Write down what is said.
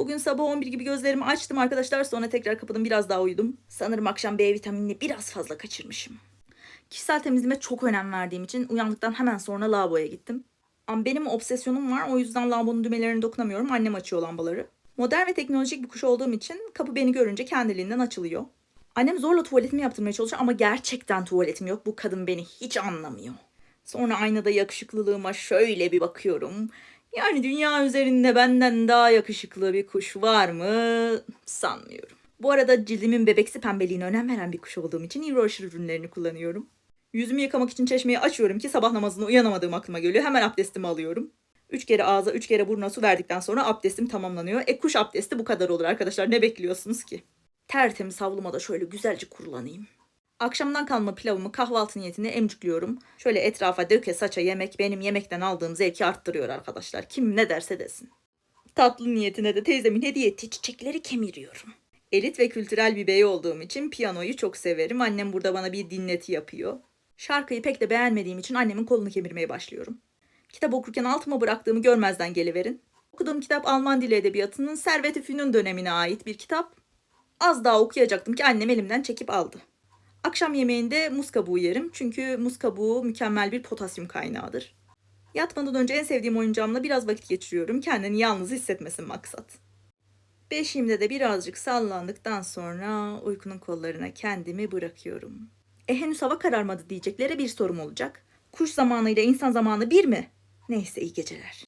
Bugün sabah 11 gibi gözlerimi açtım arkadaşlar. Sonra tekrar kapadım biraz daha uyudum. Sanırım akşam B vitaminini biraz fazla kaçırmışım. Kişisel temizliğime çok önem verdiğim için uyandıktan hemen sonra lavaboya gittim. Ama benim obsesyonum var o yüzden lavabonun düğmelerine dokunamıyorum. Annem açıyor lambaları. Modern ve teknolojik bir kuş olduğum için kapı beni görünce kendiliğinden açılıyor. Annem zorla tuvaletimi yaptırmaya çalışıyor ama gerçekten tuvaletim yok. Bu kadın beni hiç anlamıyor. Sonra aynada yakışıklılığıma şöyle bir bakıyorum. Yani dünya üzerinde benden daha yakışıklı bir kuş var mı? Sanmıyorum. Bu arada cildimin bebeksi pembeliğine önem veren bir kuş olduğum için Euroşur ürünlerini kullanıyorum. Yüzümü yıkamak için çeşmeyi açıyorum ki sabah namazına uyanamadığım aklıma geliyor. Hemen abdestimi alıyorum. Üç kere ağza, üç kere burnuna su verdikten sonra abdestim tamamlanıyor. E kuş abdesti bu kadar olur arkadaşlar. Ne bekliyorsunuz ki? Tertemiz havluma da şöyle güzelce kurulanayım. Akşamdan kalma pilavımı kahvaltı niyetine emcikliyorum. Şöyle etrafa döke saça yemek benim yemekten aldığım zevki arttırıyor arkadaşlar. Kim ne derse desin. Tatlı niyetine de teyzemin hediye ettiği çiçekleri kemiriyorum. Elit ve kültürel bir bey olduğum için piyanoyu çok severim. Annem burada bana bir dinleti yapıyor. Şarkıyı pek de beğenmediğim için annemin kolunu kemirmeye başlıyorum. Kitap okurken altıma bıraktığımı görmezden geliverin. Okuduğum kitap Alman dili edebiyatının Servet-i Fünun dönemine ait bir kitap. Az daha okuyacaktım ki annem elimden çekip aldı. Akşam yemeğinde muz kabuğu yerim çünkü muz kabuğu mükemmel bir potasyum kaynağıdır. Yatmadan önce en sevdiğim oyuncağımla biraz vakit geçiriyorum. Kendini yalnız hissetmesin maksat. Beşiğimde de birazcık sallandıktan sonra uykunun kollarına kendimi bırakıyorum. E henüz hava kararmadı diyeceklere bir sorum olacak. Kuş zamanı ile insan zamanı bir mi? Neyse iyi geceler.